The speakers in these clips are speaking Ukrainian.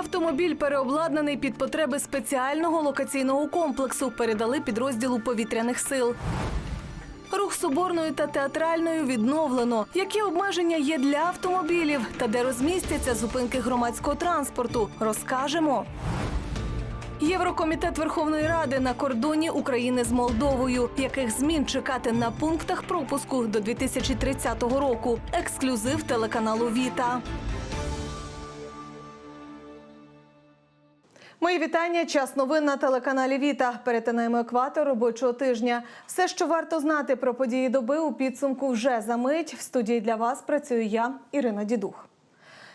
Автомобіль переобладнаний під потреби спеціального локаційного комплексу. Передали підрозділу повітряних сил. Рух соборною та театральною відновлено. Які обмеження є для автомобілів та де розмістяться зупинки громадського транспорту? Розкажемо. Єврокомітет Верховної Ради на кордоні України з Молдовою. Яких змін чекати на пунктах пропуску до 2030 року? Ексклюзив телеканалу Віта. Мої вітання. Час новин на телеканалі Віта. Перетинаємо екватор робочого тижня. Все, що варто знати про події доби у підсумку, вже за мить. В студії для вас працюю я, Ірина Дідух.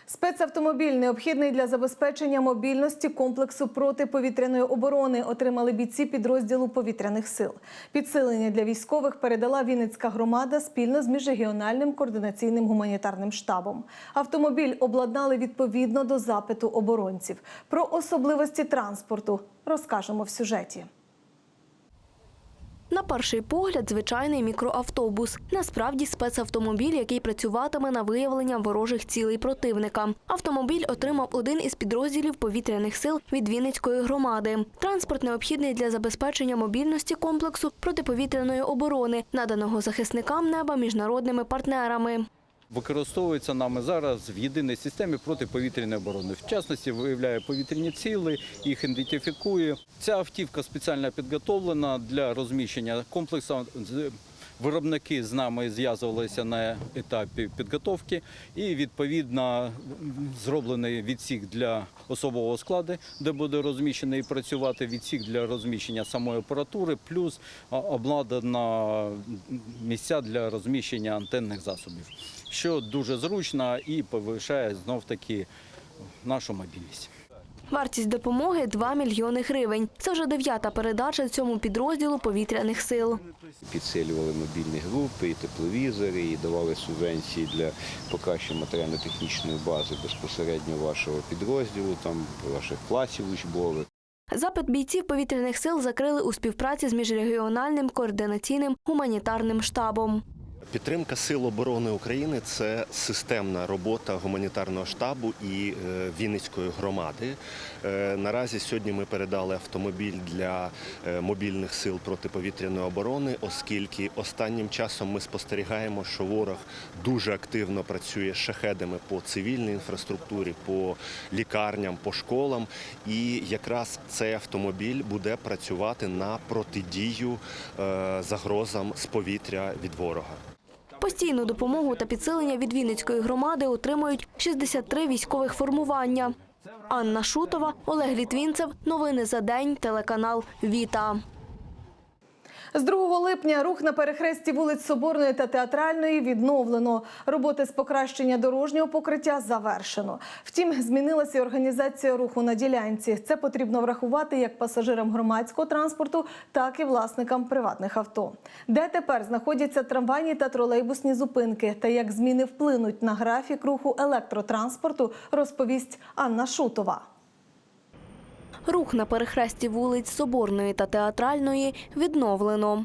Спецавтомобіль необхідний для забезпечення мобільності комплексу протиповітряної оборони отримали бійці підрозділу повітряних сил. Підсилення для військових передала Вінницька громада спільно з міжрегіональним координаційним гуманітарним штабом. Автомобіль обладнали відповідно до запиту оборонців. Про особливості транспорту розкажемо в сюжеті. На перший погляд, звичайний мікроавтобус. Насправді спецавтомобіль, який працюватиме на виявлення ворожих цілей противника. Автомобіль отримав один із підрозділів повітряних сил від Вінницької громади. Транспорт необхідний для забезпечення мобільності комплексу протиповітряної оборони, наданого захисникам неба міжнародними партнерами. Використовується нами зараз в єдиній системі протиповітряної оборони. В частності виявляє повітряні ціли, їх ідентифікує. Ця автівка спеціально підготовлена для розміщення комплексу. Виробники з нами зв'язувалися на етапі підготовки і відповідно зроблений відсік для особового складу, де буде розміщений і працювати відсік для розміщення самої апаратури, плюс а, обладнано місця для розміщення антенних засобів, що дуже зручно і повишає знов таки нашу мобільність. Вартість допомоги 2 мільйони гривень. Це вже дев'ята передача цьому підрозділу повітряних сил. Підсилювали мобільні групи, і тепловізори, і давали субвенції для покращення матеріально-технічної бази безпосередньо вашого підрозділу, там ваших класів учбових. Запит бійців повітряних сил закрили у співпраці з міжрегіональним координаційним гуманітарним штабом. Підтримка Сил оборони України це системна робота гуманітарного штабу і е, Вінницької громади. Е, Наразі сьогодні ми передали автомобіль для е, мобільних сил протиповітряної оборони, оскільки останнім часом ми спостерігаємо, що ворог дуже активно працює шахедами по цивільній інфраструктурі, по лікарням, по школам. І якраз цей автомобіль буде працювати на протидію загрозам з повітря від ворога. Постійну допомогу та підсилення від Вінницької громади отримують 63 військових формування. Анна Шутова, Олег Літвінцев. Новини за день. Телеканал Віта. З 2 липня рух на перехресті вулиць Соборної та Театральної відновлено. Роботи з покращення дорожнього покриття завершено. Втім, змінилася організація руху на ділянці. Це потрібно врахувати як пасажирам громадського транспорту, так і власникам приватних авто. Де тепер знаходяться трамвайні та тролейбусні зупинки, та як зміни вплинуть на графік руху електротранспорту, розповість Анна Шутова. Рух на перехресті вулиць Соборної та Театральної відновлено.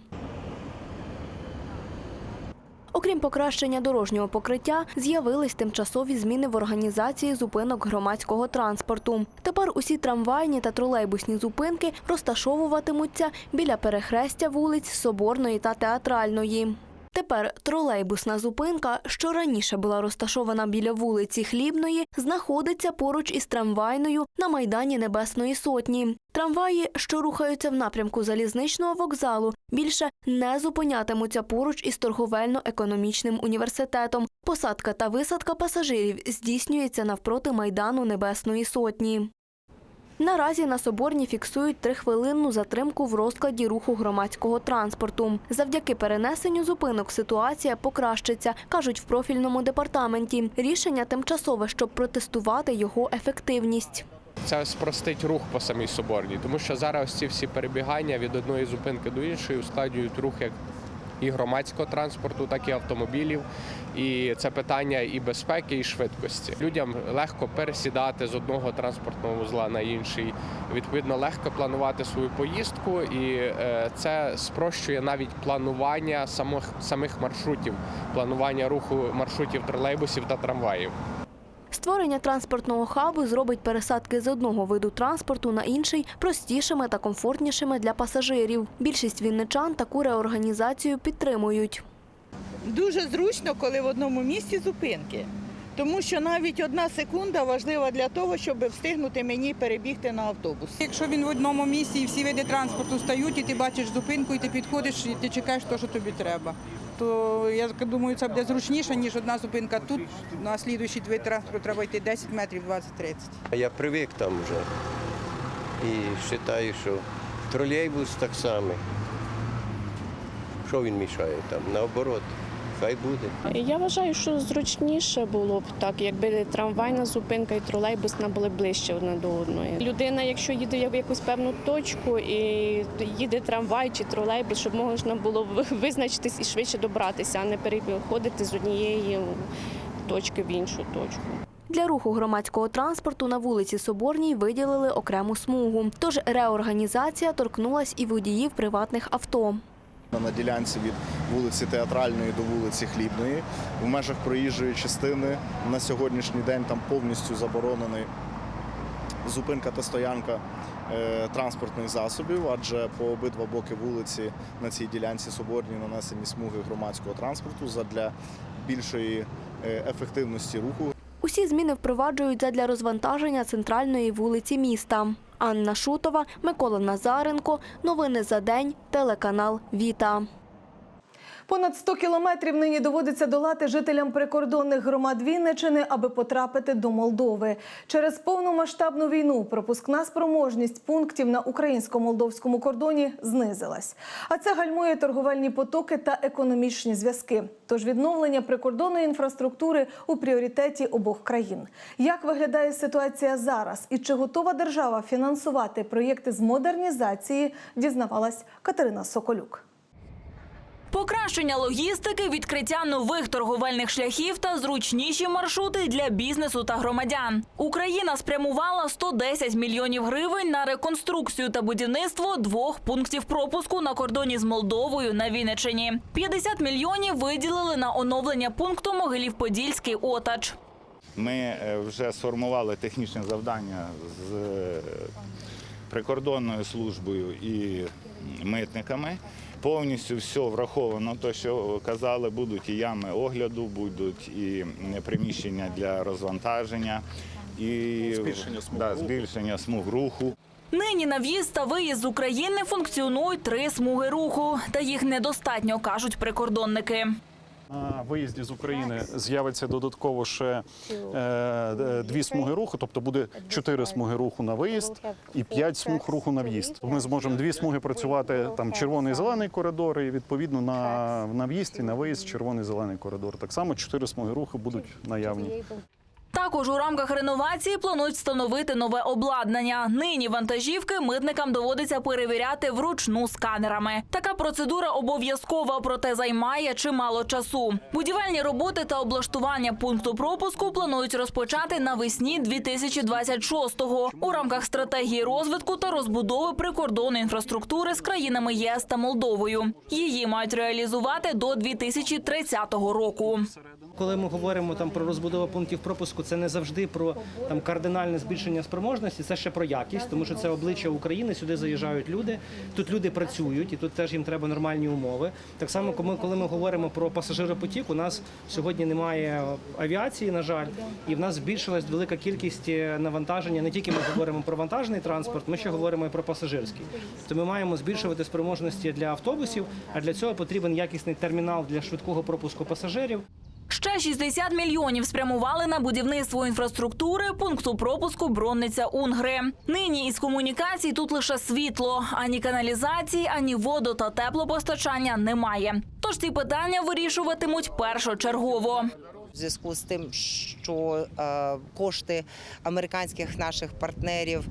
Окрім покращення дорожнього покриття, з'явились тимчасові зміни в організації зупинок громадського транспорту. Тепер усі трамвайні та тролейбусні зупинки розташовуватимуться біля перехрестя вулиць Соборної та Театральної. Тепер тролейбусна зупинка, що раніше була розташована біля вулиці Хлібної, знаходиться поруч із трамвайною на майдані Небесної Сотні. Трамваї, що рухаються в напрямку залізничного вокзалу, більше не зупинятимуться поруч із торговельно-економічним університетом. Посадка та висадка пасажирів здійснюється навпроти майдану Небесної Сотні. Наразі на Соборні фіксують трихвилинну затримку в розкладі руху громадського транспорту. Завдяки перенесенню зупинок ситуація покращиться, кажуть в профільному департаменті. Рішення тимчасове, щоб протестувати його ефективність. Це спростить рух по самій соборній, тому що зараз ці всі перебігання від одної зупинки до іншої ускладнюють рух як і громадського транспорту, так і автомобілів. І це питання і безпеки, і швидкості. Людям легко пересідати з одного транспортного вузла на інший. Відповідно, легко планувати свою поїздку, і е, це спрощує навіть планування самих самих маршрутів, планування руху маршрутів тролейбусів та трамваїв. Створення транспортного хабу зробить пересадки з одного виду транспорту на інший простішими та комфортнішими для пасажирів. Більшість вінничан таку реорганізацію підтримують. Дуже зручно, коли в одному місці зупинки. Тому що навіть одна секунда важлива для того, щоб встигнути мені перебігти на автобус. Якщо він в одному місці і всі види транспорту стають, і ти бачиш зупинку, і ти підходиш, і ти чекаєш те, що тобі треба. То я думаю, це буде зручніше, ніж одна зупинка тут. На слідуючий вид транспорту треба йти 10 метрів, 20-30. Я привик там вже. І вважаю, що тролейбус так само. Що він мішає там? Наоборот, хай буде. Я вважаю, що зручніше було б так, якби трамвайна зупинка і тролейбусна були ближче одна до одної. Людина, якщо їде в якусь певну точку і їде трамвай чи тролейбус, щоб можна було визначитись і швидше добратися, а не переходити з однієї точки в іншу точку. Для руху громадського транспорту на вулиці Соборній виділили окрему смугу. Тож реорганізація торкнулась і водіїв приватних авто. На ділянці від вулиці Театральної до вулиці Хлібної. В межах проїжджої частини на сьогоднішній день там повністю заборонений зупинка та стоянка е, транспортних засобів, адже по обидва боки вулиці на цій ділянці Соборній нанесені смуги громадського транспорту задля більшої е, ефективності руху. Усі зміни впроваджують задля розвантаження центральної вулиці міста. Анна Шутова, Микола Назаренко. Новини за день. Телеканал Віта. Понад 100 кілометрів нині доводиться долати жителям прикордонних громад Вінничини, аби потрапити до Молдови. Через повномасштабну війну пропускна спроможність пунктів на українсько-молдовському кордоні знизилась. А це гальмує торговельні потоки та економічні зв'язки. Тож відновлення прикордонної інфраструктури у пріоритеті обох країн. Як виглядає ситуація зараз і чи готова держава фінансувати проєкти з модернізації, дізнавалась Катерина Соколюк. Покращення логістики, відкриття нових торговельних шляхів та зручніші маршрути для бізнесу та громадян. Україна спрямувала 110 мільйонів гривень на реконструкцію та будівництво двох пунктів пропуску на кордоні з Молдовою на Вінниччині. 50 мільйонів виділили на оновлення пункту Могилів-Подільський Отач. Ми е, вже сформували технічне завдання з е, прикордонною службою і митниками. Повністю все враховано, то що казали, будуть і ями огляду, будуть і приміщення для розвантаження, і збільшення смуг, да, збільшення смуг руху. Нині на в'їзд та виїзд з України функціонують три смуги руху, та їх недостатньо, кажуть прикордонники. Виїзді з України з'явиться додатково ще е, дві смуги руху, тобто буде чотири смуги руху на виїзд і п'ять смуг руху на в'їзд. Ми зможемо дві смуги працювати там червоний зелений коридор, і відповідно на, на в'їзд і на виїзд червоний зелений коридор. Так само чотири смуги руху будуть наявні. Також у рамках реновації планують встановити нове обладнання. Нині вантажівки митникам доводиться перевіряти вручну сканерами. Така процедура обов'язкова, проте займає чимало часу. Будівельні роботи та облаштування пункту пропуску планують розпочати навесні 2026-го у рамках стратегії розвитку та розбудови прикордонної інфраструктури з країнами ЄС та Молдовою. Її мають реалізувати до 2030 року. Коли ми говоримо там про розбудову пунктів пропуску, це не завжди про там кардинальне збільшення спроможності, це ще про якість, тому що це обличчя України. Сюди заїжджають люди. Тут люди працюють, і тут теж їм треба нормальні умови. Так само, коли ми, коли ми говоримо про пасажиропотік, у нас сьогодні немає авіації, на жаль, і в нас збільшилась велика кількість е, навантаження. Не тільки ми говоримо про вантажний транспорт, ми ще говоримо і про пасажирський. То ми маємо збільшувати спроможності для автобусів, а для цього потрібен якісний термінал для швидкого пропуску пасажирів. Ще 60 мільйонів спрямували на будівництво інфраструктури пункту пропуску Бронниця Унгри. Нині із комунікацій тут лише світло, ані каналізації, ані воду та теплопостачання немає. Тож ці питання вирішуватимуть першочергово. В зв'язку з тим, що е, кошти американських наших партнерів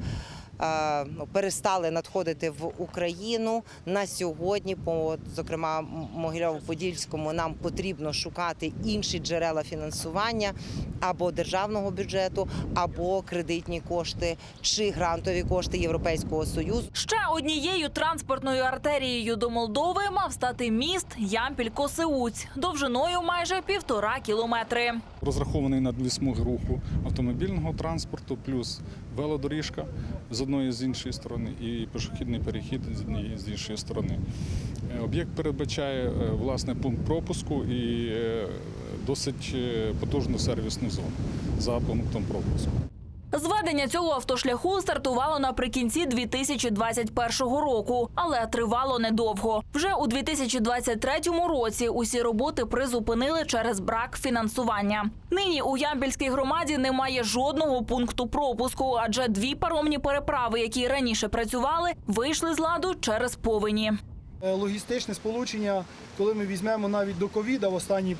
перестали надходити в Україну на сьогодні. По зокрема Могилєво-Подільському нам потрібно шукати інші джерела фінансування або державного бюджету, або кредитні кошти чи грантові кошти Європейського союзу. Ще однією транспортною артерією до Молдови мав стати міст Ямпіль-Косеуць довжиною майже півтора кілометри. розрахований на дві смуги руху автомобільного транспорту, плюс велодоріжка з одної з іншої сторони, і пішохідний перехід з однієї з іншої сторони. Е, Об'єкт передбачає е, власне пункт пропуску і е, досить потужну сервісну зону за пунктом пропуску. Зведення цього автошляху стартувало наприкінці 2021 року, але тривало недовго. Вже у 2023 році усі роботи призупинили через брак фінансування. Нині у Ямпільській громаді немає жодного пункту пропуску, адже дві паромні переправи, які раніше працювали, вийшли з ладу через повені. Е, Логістичне сполучення, коли ми візьмемо навіть до ковіда, в останні, е,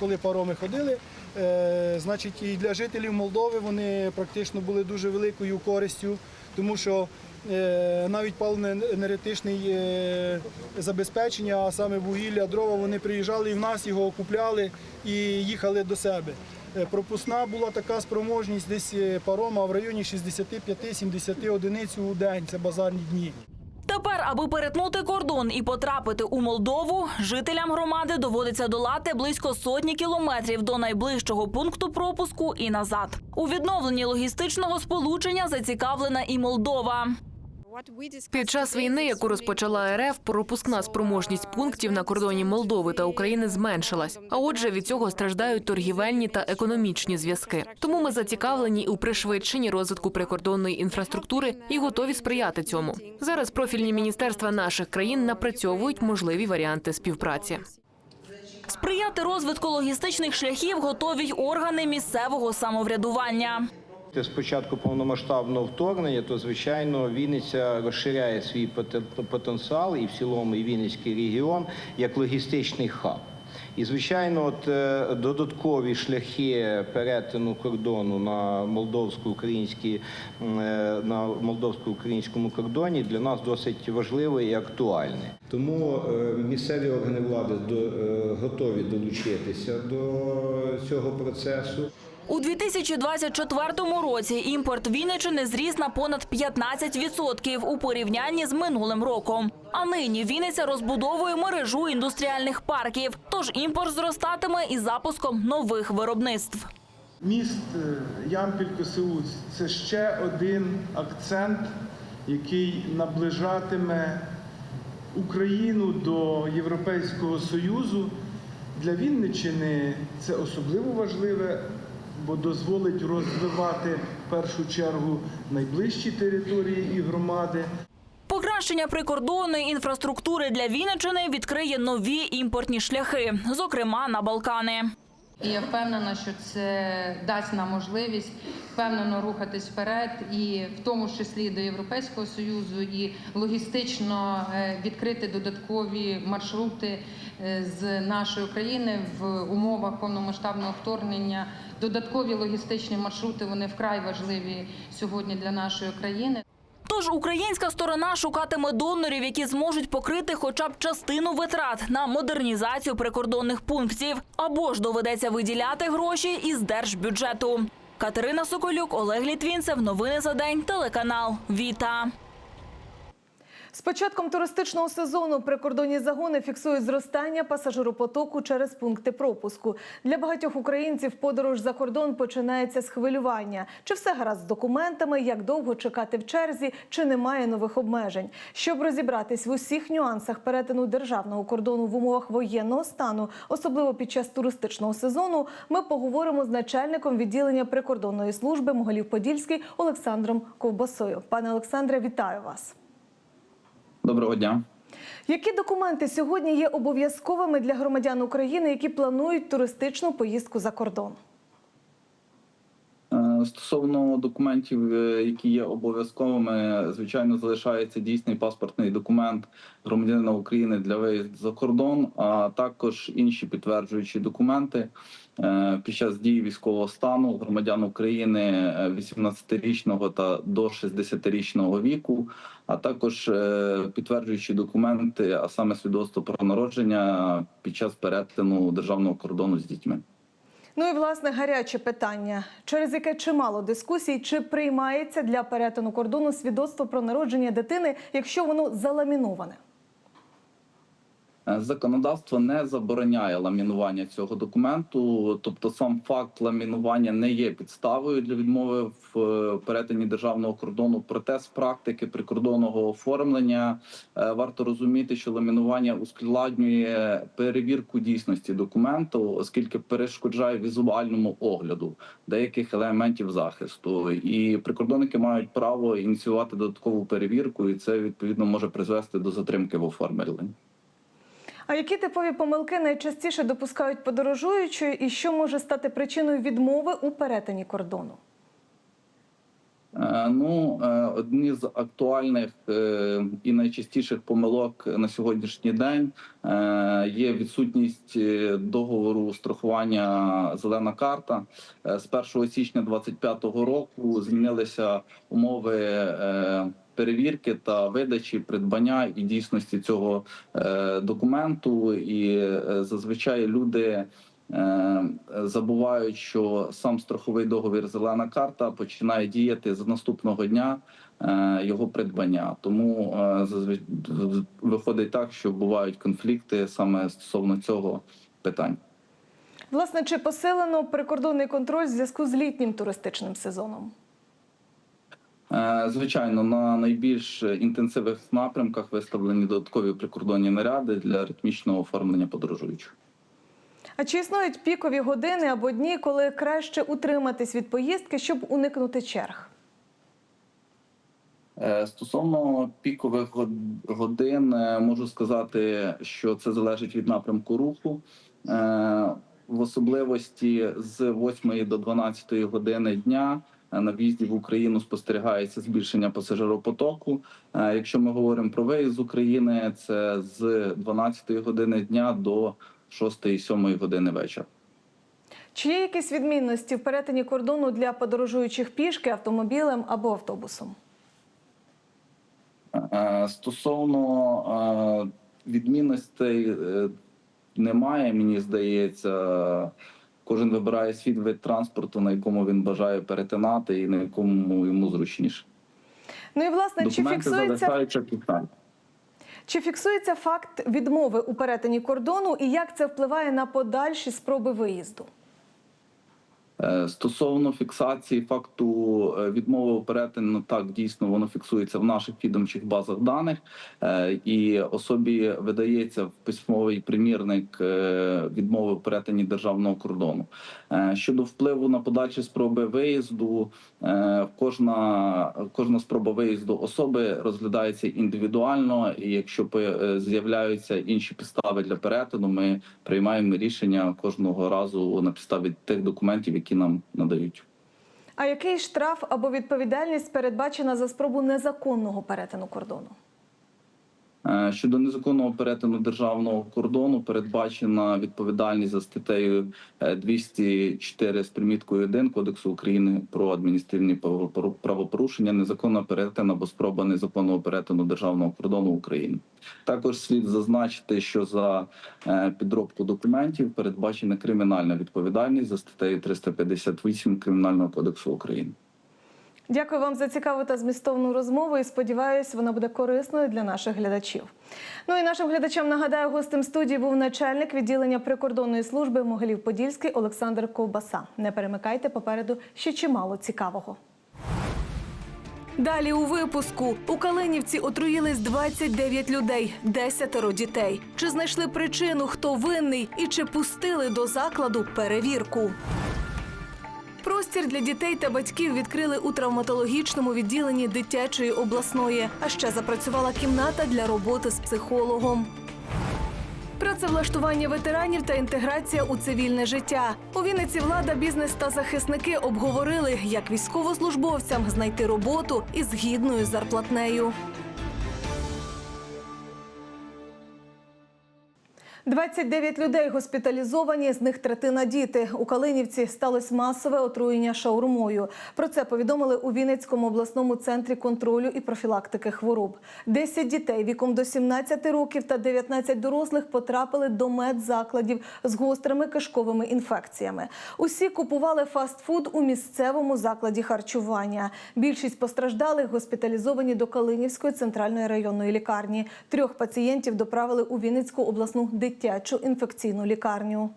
коли пароми ходили, е, значить і для жителів Молдови вони практично були дуже великою користю, тому що навіть паливно-енергетичне забезпечення, а саме вугілля, дрова, вони приїжджали і в нас його купляли і їхали до себе. Пропускна була така спроможність десь парома в районі 65-70 одиниць у день, це базарні дні. Тепер, аби перетнути кордон і потрапити у Молдову, жителям громади доводиться долати близько сотні кілометрів до найближчого пункту пропуску і назад. У відновленні логістичного сполучення зацікавлена і Молдова. Під час війни, яку розпочала РФ, пропускна спроможність пунктів на кордоні Молдови та України зменшилась. А отже, від цього страждають торгівельні та економічні зв'язки. Тому ми зацікавлені у пришвидшенні розвитку прикордонної інфраструктури і готові сприяти цьому. Зараз профільні міністерства наших країн напрацьовують можливі варіанти співпраці. Сприяти розвитку логістичних шляхів готові й органи місцевого самоврядування. З початку повномасштабного вторгнення, то звичайно Вінниця розширяє свій потенціал і в цілому і Вінницький регіон як логістичний хаб. І звичайно, от е, додаткові шляхи перетину кордону на молдовсько-українській е, на молдовсько-українському кордоні для нас досить важливий і актуальний. Тому е, місцеві органи влади готові долучитися до цього процесу. У 2024 році імпорт Вінничини зріс на понад 15% у порівнянні з минулим роком. А нині Вінниця розбудовує мережу індустріальних парків, тож імпорт зростатиме із запуском нових виробництв. Міст е, Ямпіль-Косеуць – це ще один акцент, який наближатиме Україну до Європейського Союзу. Для Вінниччини це особливо важливе, бо дозволить розвивати в першу чергу найближчі території і громади. Покращення прикордонної інфраструктури для Вінничини відкриє нові імпортні шляхи, зокрема на Балкани. І я впевнена, що це дасть нам можливість впевнено рухатись вперед, і в тому числі до Європейського союзу, і логістично е, відкрити додаткові маршрути е, з нашої країни в умовах повномасштабного вторгнення. Додаткові логістичні маршрути вони вкрай важливі сьогодні для нашої країни. Тож українська сторона шукатиме донорів, які зможуть покрити хоча б частину витрат на модернізацію прикордонних пунктів, або ж доведеться виділяти гроші із держбюджету. Катерина Соколюк, Олег Літвінцев. Новини за день. Телеканал Віта. З початком туристичного сезону прикордонні загони фіксують зростання пасажиропотоку через пункти пропуску. Для багатьох українців подорож за кордон починається з хвилювання. Чи все гаразд з документами, як довго чекати в черзі, чи немає нових обмежень. Щоб розібратись в усіх нюансах перетину державного кордону в умовах воєнного стану, особливо під час туристичного сезону, ми поговоримо з начальником відділення прикордонної служби Моголів-Подільський Олександром Ковбасою. Пане Олександре, вітаю вас. Доброго дня. Які документи сьогодні є обов'язковими для громадян України, які планують туристичну поїздку за кордон? Е, Стосовно документів, е, які є обов'язковими, звичайно, залишається дійсний паспортний документ громадянина України для виїзду за кордон, а також інші підтверджуючі документи Е, під час дії військового стану громадян України е, 18-річного та до 60-річного віку, а також підтверджуючі документи, а саме свідоцтво про народження під час перетину державного кордону з дітьми. Ну і власне гаряче питання, через яке чимало дискусій, чи приймається для перетину кордону свідоцтво про народження дитини, якщо воно заламіноване. Е, Законодавство не забороняє ламінування цього документу, тобто сам факт ламінування не є підставою для відмови в е, перетині державного кордону. Проте з практики прикордонного оформлення е, варто розуміти, що ламінування ускладнює перевірку дійсності документу, оскільки перешкоджає візуальному огляду деяких елементів захисту. І прикордонники мають право ініціювати додаткову перевірку, і це відповідно може призвести до затримки в оформленні. А які типові помилки найчастіше допускають подорожуючі, і що може стати причиною відмови у перетині кордону? Е, Ну, е, одні з актуальних е, і найчастіших помилок на сьогоднішній день є відсутність договору страхування зелена карта. З 1 січня 2025 року змінилися умови. Перевірки та видачі, придбання і дійсності цього е, документу, і е, зазвичай люди Е, забувають, що сам страховий договір Зелена карта починає діяти з наступного дня його придбання. Тому виходить так, що бувають конфлікти саме стосовно цього питання. Власне, чи посилено прикордонний контроль в зв'язку з літнім туристичним сезоном? Е, Звичайно, на найбільш інтенсивних напрямках виставлені додаткові прикордонні наряди для ритмічного оформлення подорожуючих. А чи існують пікові години або дні, коли краще утриматись від поїздки, щоб уникнути черг? Е, Стосовно пікових годин, е, можу сказати, що це залежить від напрямку руху. В особливості з 8 до 12 години дня на в'їзді в Україну спостерігається збільшення пасажиропотоку. Е, Якщо ми говоримо про виїзд з України, це з 12 години дня до 6-7 години вечора. Чи є якісь відмінності в перетині кордону для подорожуючих пішки, автомобілем або автобусом? Е, Стосовно е, відмінностей е, немає, мені здається. Кожен вибирає свій вид транспорту, на якому він бажає перетинати, і на якому йому зручніше. Ну і власне, чи Документи фіксується питання. чи фіксується факт відмови у перетині кордону, і як це впливає на подальші спроби виїзду? Е, Стосовно фіксації факту е, відмови перетину, так дійсно воно фіксується в наших відомчих базах даних, е, і особі видається в письмовий примірник відмови перетині державного кордону. Щодо впливу на подальші спроби виїзду, кожна кожна спроба виїзду особи розглядається індивідуально, і якщо е, з'являються інші підстави для перетину, ми приймаємо рішення кожного разу на підставі тих документів, які нам надають. А який штраф або відповідальність передбачена за спробу незаконного перетину кордону? Е, Щодо незаконного перетину державного кордону передбачена відповідальність за статтею е, 204 з приміткою 1 Кодексу України про адміністративні правопору- правопорушення, незаконна перетин або спроба незаконного перетину державного кордону України. Також слід зазначити, що за е, підробку документів передбачена кримінальна відповідальність за статтею 358 Кримінального кодексу України. Дякую вам за цікаву та змістовну розмову і сподіваюся, вона буде корисною для наших глядачів. Ну і нашим глядачам нагадаю, гостем студії був начальник відділення прикордонної служби Могилів-Подільський Олександр Ковбаса. Не перемикайте попереду ще чимало цікавого. Далі у випуску у Калинівці отруїлись 29 людей, 10 дітей. Чи знайшли причину, хто винний, і чи пустили до закладу перевірку? Простір для дітей та батьків відкрили у травматологічному відділенні дитячої обласної. А ще запрацювала кімната для роботи з психологом. працевлаштування ветеранів та інтеграція у цивільне життя. У Вінниці влада, бізнес та захисники обговорили, як військовослужбовцям знайти роботу із гідною зарплатнею. 29 людей госпіталізовані, з них третина діти. У Калинівці сталося масове отруєння шаурмою. Про це повідомили у Вінницькому обласному центрі контролю і профілактики хвороб. 10 дітей віком до 17 років та 19 дорослих потрапили до медзакладів з гострими кишковими інфекціями. Усі купували фастфуд у місцевому закладі харчування. Більшість постраждалих госпіталізовані до Калинівської центральної районної лікарні. Трьох пацієнтів доправили у Вінницьку обласну дитячу інфекційну лікарню.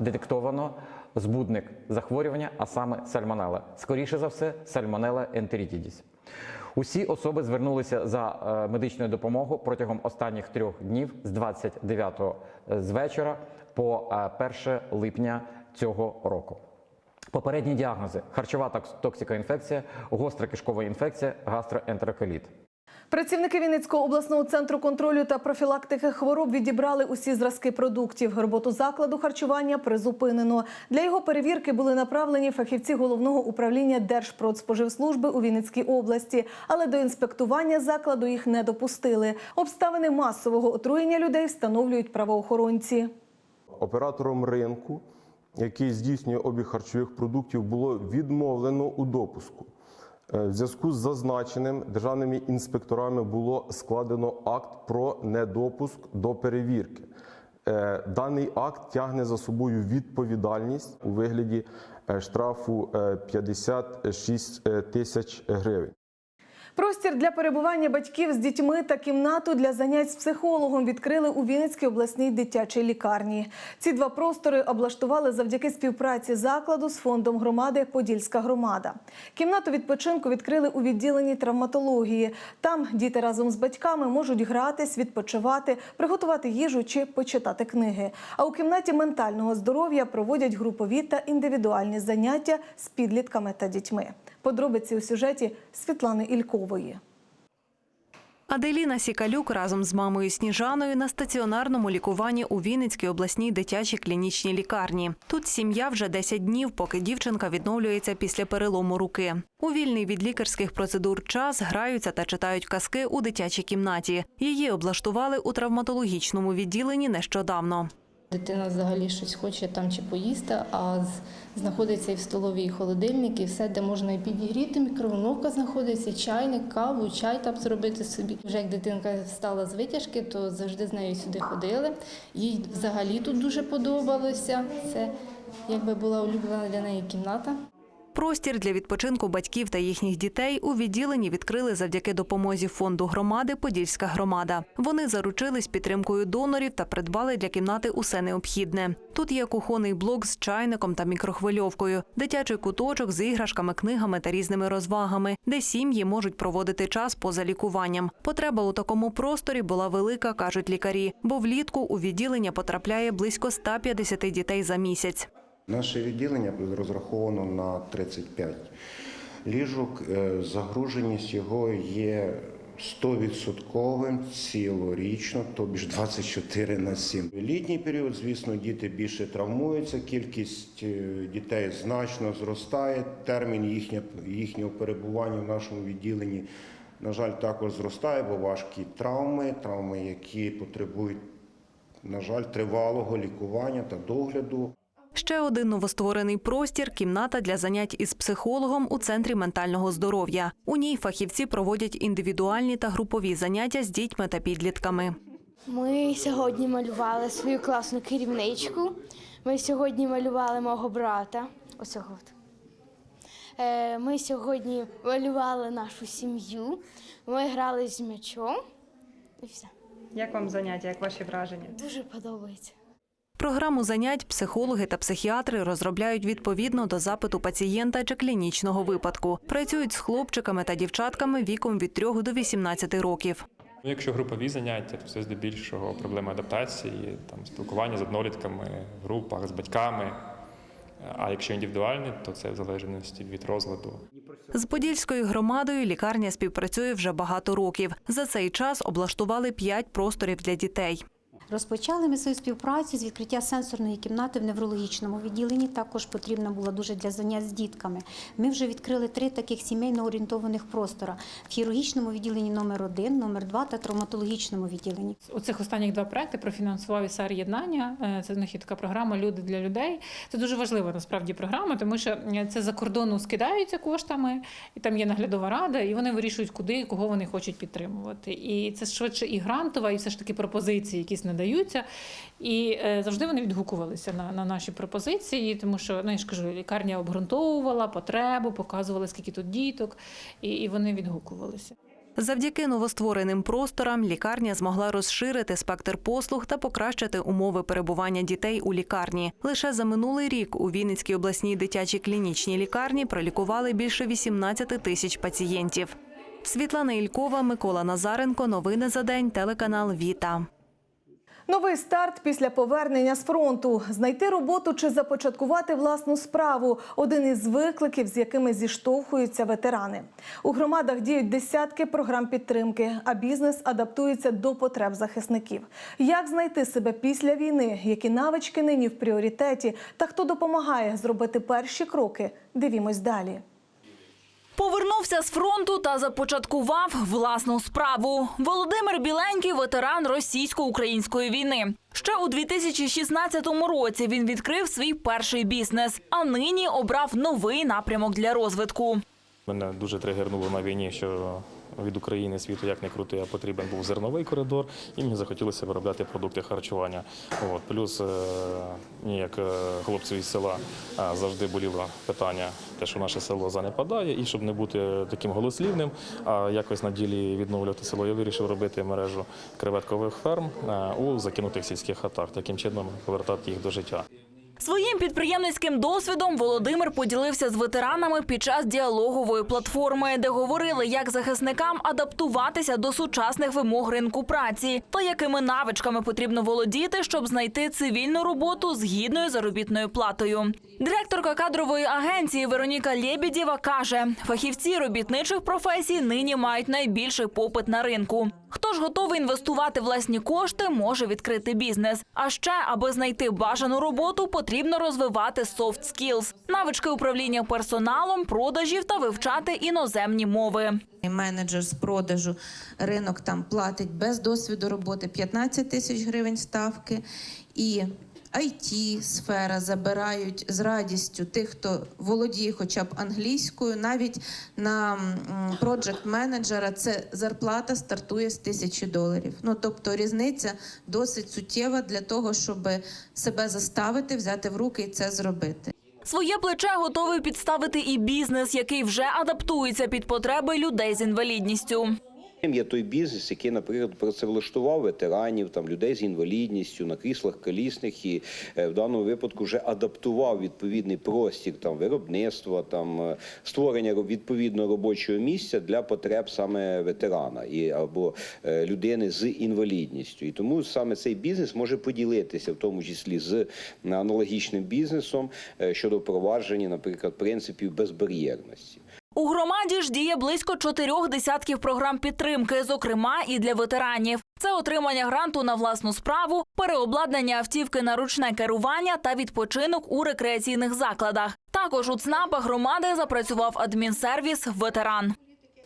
детектовано збудник захворювання, а саме сальмонела. Скоріше за все, сальмонела ентерітідіс. Усі особи звернулися за е, медичною допомогою протягом останніх трьох днів з 29 з вечора по е, 1 липня цього року. Попередні діагнози: харчова токс- токсикоінфекція, гостра кишкова інфекція, гастроентероколіт. Працівники Вінницького обласного центру контролю та профілактики хвороб відібрали усі зразки продуктів. Роботу закладу харчування призупинено. Для його перевірки були направлені фахівці головного управління Держпродспоживслужби у Вінницькій області, але до інспектування закладу їх не допустили. Обставини масового отруєння людей встановлюють правоохоронці. Оператором ринку, який здійснює обіг харчових продуктів, було відмовлено у допуску. Е, В зв'язку з зазначеним державними інспекторами було складено акт про недопуск до перевірки. Е, Даний акт тягне за собою відповідальність у вигляді е, штрафу е, 56 тисяч гривень. Простір для перебування батьків з дітьми та кімнату для занять з психологом відкрили у Вінницькій обласній дитячій лікарні. Ці два простори облаштували завдяки співпраці закладу з фондом громади Подільська громада. Кімнату відпочинку відкрили у відділенні травматології. Там діти разом з батьками можуть гратись, відпочивати, приготувати їжу чи почитати книги. А у кімнаті ментального здоров'я проводять групові та індивідуальні заняття з підлітками та дітьми. Подробиці у сюжеті Світлани Ількової. Аделіна Сікалюк разом з мамою Сніжаною на стаціонарному лікуванні у Вінницькій обласній дитячій клінічній лікарні. Тут сім'я вже 10 днів, поки дівчинка відновлюється після перелому руки. У вільний від лікарських процедур час граються та читають казки у дитячій кімнаті. Її облаштували у травматологічному відділенні нещодавно. Дитина взагалі щось хоче там чи поїсти, а знаходиться і в столовій і холодильник, і все, де можна і підігріти, мікроволновка знаходиться, чайник, каву, чай там зробити собі. Вже як дитинка встала з витяжки, то завжди з нею сюди ходили. Їй взагалі тут дуже подобалося. Це якби була улюблена для неї кімната. Простір для відпочинку батьків та їхніх дітей у відділенні відкрили завдяки допомозі фонду громади Подільська громада. Вони заручились підтримкою донорів та придбали для кімнати усе необхідне. Тут є кухонний блок з чайником та мікрохвильовкою, дитячий куточок з іграшками, книгами та різними розвагами, де сім'ї можуть проводити час поза лікуванням. Потреба у такому просторі була велика, кажуть лікарі, бо влітку у відділення потрапляє близько 150 дітей за місяць. Наше відділення розраховано на 35 ліжок. Е, Загруженість його є 100% цілорічно, тобі ж 24 на 7. Літній період, звісно, діти більше травмуються, кількість е, дітей значно зростає. Термін їхнього перебування в нашому відділенні, на жаль, також зростає, бо важкі травми, травми, які потребують, на жаль, тривалого лікування та догляду. Ще один новостворений простір кімната для занять із психологом у центрі ментального здоров'я. У ній фахівці проводять індивідуальні та групові заняття з дітьми та підлітками. Ми сьогодні малювали свою класну керівничку. Ми сьогодні малювали мого брата. Ось. Е, Ми сьогодні малювали нашу сім'ю. Ми грали з м'ячом. І все. Як вам заняття, як ваші враження? Дуже подобається. Програму занять психологи та психіатри розробляють відповідно до запиту пацієнта чи клінічного випадку. Працюють з хлопчиками та дівчатками віком від 3 до 18 років. Ну, Якщо групові заняття, то це здебільшого проблеми адаптації, там спілкування з однолітками, в групах з батьками. А якщо індивідуальні, то це в залежності від розладу. З Подільською громадою лікарня співпрацює вже багато років. За цей час облаштували п'ять просторів для дітей. Розпочали ми свою співпрацю з відкриття сенсорної кімнати в неврологічному відділенні. Також потрібна була дуже для занять з дітками. Ми вже відкрили три таких сімейно орієнтованих простора в хірургічному відділенні номер 1 номер 2 та травматологічному відділенні. У цих останніх два проекти профінансував ІСАР єднання. Е, Це така програма Люди для людей. Це дуже важлива насправді програма, тому що е, це за кордону скидаються коштами, і там є наглядова рада, і вони вирішують, куди кого вони хочуть підтримувати. І це швидше і грантова, і все ж таки пропозиції, якісь надаються. І е, завжди вони відгукувалися на, на наші пропозиції, тому що ну я ж кажу, лікарня обґрунтовувала потребу, показувала скільки тут діток, і, і вони відгукувалися. Завдяки новоствореним просторам лікарня змогла розширити спектр послуг та покращити умови перебування дітей у лікарні. Лише за минулий рік у Вінницькій обласній дитячій клінічній лікарні пролікували більше 18 тисяч пацієнтів. Світлана Ількова, Микола Назаренко. Новини за день. Телеканал Віта. Новий старт після повернення з фронту, знайти роботу чи започаткувати власну справу один із викликів, з якими зіштовхуються ветерани. У громадах діють десятки програм підтримки, а бізнес адаптується до потреб захисників. Як знайти себе після війни, які навички нині в пріоритеті, та хто допомагає зробити перші кроки? Дивімось далі. Повернувся з фронту та започаткував власну справу. Володимир Біленький ветеран російсько-української війни. Ще у 2016 році він відкрив свій перший бізнес, а нині обрав новий напрямок для розвитку. Мене дуже тригернуло на війні, що від України світу як не крути, а потрібен був зерновий коридор, і мені захотілося виробляти продукти харчування. От плюс мені, як е, хлопцю із села е, завжди боліло питання, те, що наше село занепадає, і щоб не бути таким голослівним, а якось на ділі відновлювати село, я вирішив робити мережу креветкових ферм е, у закинутих сільських хатах, таким чином повертати їх до життя. Своїм підприємницьким досвідом Володимир поділився з ветеранами під час діалогової платформи, де говорили, як захисникам адаптуватися до сучасних вимог ринку праці та якими навичками потрібно володіти, щоб знайти цивільну роботу з гідною заробітною платою. Директорка кадрової агенції Вероніка Лєбідєва каже: фахівці робітничих професій нині мають найбільший попит на ринку. Хто ж готовий інвестувати власні кошти, може відкрити бізнес. А ще, аби знайти бажану роботу, потрібно розвивати soft skills – навички управління персоналом, продажів та вивчати іноземні мови. Менеджер з продажу ринок там платить без досвіду роботи 15 тисяч гривень ставки. І it сфера забирають з радістю тих, хто володіє хоча б англійською. Навіть на проджект менеджера це зарплата стартує з тисячі доларів. Ну тобто різниця досить суттєва для того, щоб себе заставити, взяти в руки і це зробити. Своє плече готовий підставити і бізнес, який вже адаптується під потреби людей з інвалідністю. Є той бізнес, який, наприклад, працевлаштував ветеранів, там людей з інвалідністю на кріслах колісних і е, в даному випадку вже адаптував відповідний простір там виробництва, там е, створення відповідного робочого місця для потреб саме ветерана і або е, людини з інвалідністю. І тому саме цей бізнес може поділитися, в тому числі з аналогічним бізнесом щодо впровадження, наприклад, принципів безбар'єрності. У громаді ж діє близько чотирьох десятків програм підтримки, зокрема і для ветеранів. Це отримання гранту на власну справу, переобладнання автівки на ручне керування та відпочинок у рекреаційних закладах. Також у ЦНАПах громади запрацював адмінсервіс ветеран.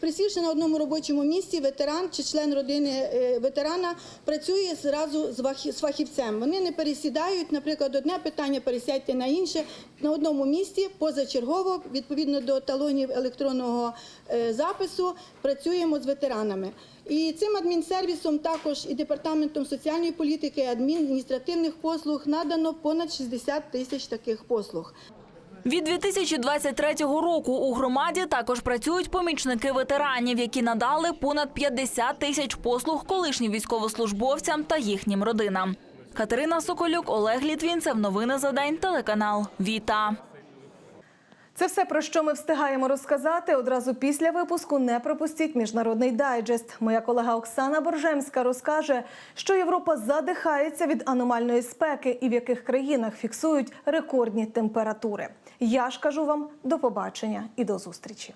Присівши на одному робочому місці, ветеран чи член родини е, ветерана працює зразу з фахівцем. Вони не пересідають, наприклад, одне питання пересядьте на інше на одному місці, позачергово, відповідно до талонів електронного е, запису, працюємо з ветеранами. І цим адмінсервісом також і департаментом соціальної політики, адміністративних послуг надано понад 60 тисяч таких послуг. Від 2023 року у громаді також працюють помічники ветеранів, які надали понад 50 тисяч послуг колишнім військовослужбовцям та їхнім родинам. Катерина Соколюк, Олег Літвінцев. Новини за день. Телеканал Віта. Це все про що ми встигаємо розказати. Одразу після випуску не пропустіть міжнародний дайджест. Моя колега Оксана Боржемська розкаже, що Європа задихається від аномальної спеки і в яких країнах фіксують рекордні температури. Я ж кажу вам до побачення і до зустрічі.